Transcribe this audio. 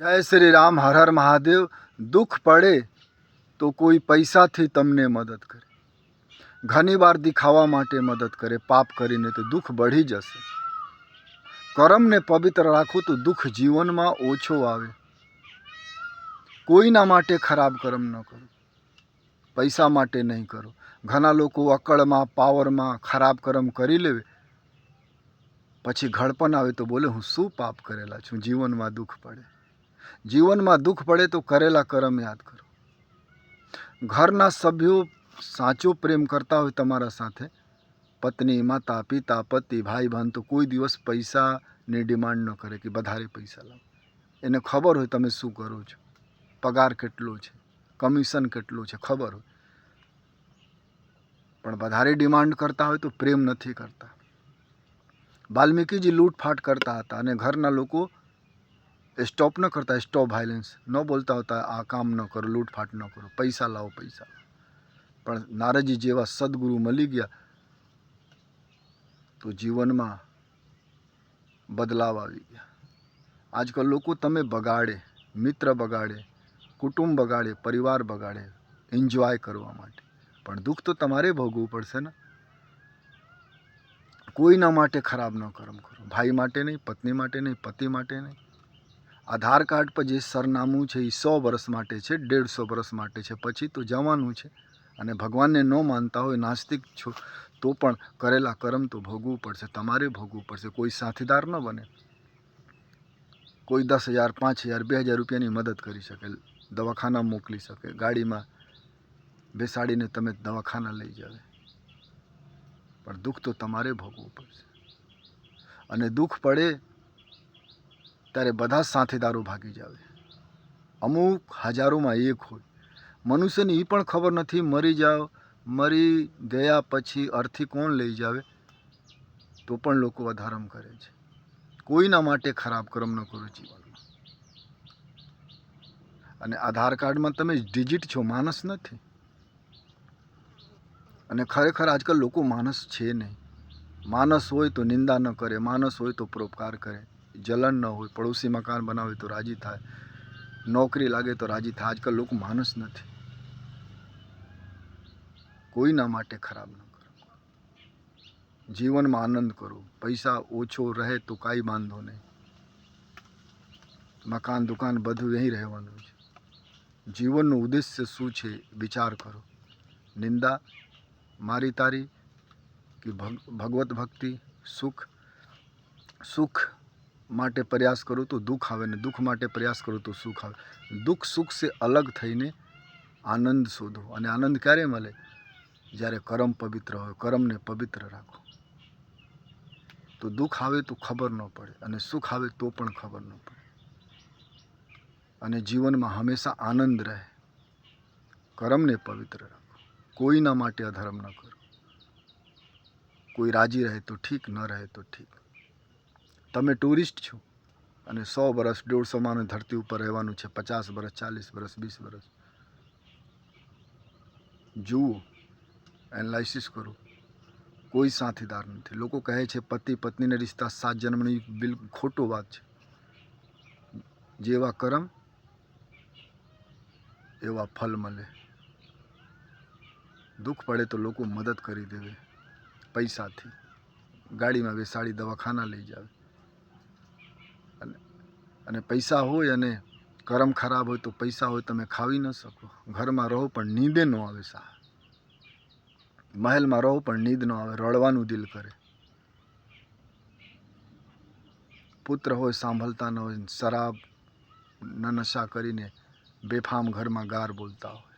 જય શ્રી રામ, હર હર મહાદેવ. દુઃખ પડે તો કોઈ પૈસાથી તમને મદદ કરે. ઘણી વાર દિખાવા માટે મદદ કરે, પાપ કરીને તો દુઃખ બઢી જશે. કરમને પવિત્ર રાખો તો દુઃખ જીવનમાં ઓછો આવે. કોઈના માટે ખરાબ કર્મ ન કરો. પૈસા માટે નહીં કરો. ઘણા લોકો અકળમાં, પાવરમાં ખરાબ કર્મ કરી લેવે. પછી ઘડપણ આવે તો બોલે, હું શું પાપ કરેલા છું? જીવનમાં દુઃખ પડે. જીવનમાં દુઃખ પડે તો કરેલા કરમ યાદ કરો. ઘરના સભ્યો સાચો પ્રેમ કરતા હોય તમારા સાથે. પત્ની, માતા, પિતા, પતિ, ભાઈ, બહેન તો કોઈ દિવસ પૈસાની ડિમાન્ડ ન કરે કે વધારે પૈસા લાવો. એને ખબર હોય તમે શું કરો છો. પગાર કેટલો છે. કમિશન કેટલું છે ખબર હોય. પણ વધારે ડિમાન્ડ કરતા હોય તો પ્રેમ નથી કરતા. વાલ્મીકીજી લૂંટફાટ કરતા હતા અને ઘરના લોકો સ્ટોપ ન કરતા સ્ટોપ વાયલન્સ ન બોલતા હોતા, આ કામ ન કરો, લૂંટફાટ ન કરો, પૈસા લાવો, પૈસા પણ નારજી જેવા સદગુરુ મળી ગયા, તો જીવનમાં બદલાવ આવી ગયા. આજકાલ લોકો તમે બગાડે, મિત્ર બગાડે, કુટુંબ બગાડે, પરિવાર બગાડે એન્જોય કરવા માટે. પણ દુઃખ તો તમારે ભોગવવું પડશે ને? કોઈના માટે ખરાબ ન કર્મ કરો. ભાઈ માટે નહીં, પત્ની માટે નહીં, પતિ માટે નહીં. આધાર કાર્ડ પર જે સરનામું છે એ સો વર્ષ માટે છે દેડસો વર્ષ માટે છે. પછી તો જવાનું છે અને ભગવાનને ન માનતા હોય, નાસ્તિક છો, તો પણ કરેલા કર્મ તો ભોગવવું પડશે, તમારે ભોગવવું પડશે. કોઈ સાથીદાર ન બને. કોઈ દસ હજાર, પાંચ હજાર, બે હજાર રૂપિયાની મદદ કરી શકે, દવાખાના મોકલી શકે, ગાડીમાં બેસાડીને તમે દવાખાના લઈ જાવે પણ દુઃખ તો તમારે ભોગવવું પડશે. અને દુઃખ પડે ત્યારે બધા સાથેદારો ભાગી જાવે અમુક હજારોમાં એક હોય. મનુષ્યને એ પણ ખબર નથી, મરી જાઓ મરી ગયા પછી અર્થી કોણ લઈ જાવે? તો પણ લોકો અધર્મ કરે છે. કોઈના માટે ખરાબ કર્મ ન કરો જીવનમાં. અને આધાર કાર્ડમાં તમે ડિજિટ છો, માણસ નથી. અને ખરેખર આજકાલ લોકો માણસ છે નહીં. માણસ હોય તો નિંદા ન કરે, માણસ હોય તો પરોપકાર કરે. જલન ન હોય પડોશી મકાન બનાવે તો રાજી થાય, નોકરી લાગે તો રાજી થાય. આજકાલ લોકો માણસ નથી. કોઈના માટે ખરાબ ન કરો. જીવનમાં આનંદ કરો. પૈસા ઓછો રહે તો કાંઈ વાંધો નહીં. મકાન દુકાન બધું અહીં રહેવાનું છે. જીવનનું ઉદ્દેશ્ય શું છે વિચાર કરો. નિંદા, મારી તારી, કે ભગવત ભક્તિ, સુખ સુખ માટે પ્રયાસ કરું તો દુઃખ આવે ને દુઃખ માટે પ્રયાસ કરું તો સુખ આવે. દુઃખ સુખ સે અલગ થઈને આનંદ શોધો. અને આનંદ ક્યારે મળે? જ્યારે કર્મ પવિત્ર હોય, કર્મને પવિત્ર રાખો. તો દુઃખ આવે તો ખબર ન પડે અને સુખ આવે તો પણ ખબર ન પડે. અને જીવનમાં હંમેશા આનંદ રહે. કર્મને પવિત્ર રાખો. કોઈના માટે અધર્મ ન કરો. કોઈ રાજી રહે તો ઠીક, ન રહે તો ઠીક. તમે ટુરિસ્ટ છો અને સો વર્ષ દોઢસો માને ધરતી ઉપર રહેવાનું છે, પચાસ વર્ષ ચાલીસ વર્ષ વીસ વર્ષ જુઓ, એનાલિસિસ કરો. કોઈ સાથીદાર નથી. લોકો કહે છે, પતિ, પત્નીને રિશ્તા સાત જન્મની બિલકુલ ખોટો વાત છે. જેવા કરમ, એવા ફલ મળે. દુઃખ પડે તો લોકો મદદ કરી દેવે, પૈસાથી. ગાડીમાં બેસાડી દવાખાના લઈ જાવે. અને અને પૈસા હોય અને કરમ ખરાબ હોય તો પૈસા હોય તમે ખાવી ન શકો. ઘરમાં રહો પણ નીંદે ન આવે સા મહેલમાં રહો પણ નીંદ ન આવે, રડવાનું દિલ કરે. પુત્ર હોય, સાંભળતા ન હોય, શરાબ ન નશા કરીને બેફામ ઘરમાં ગાર બોલતા હોય.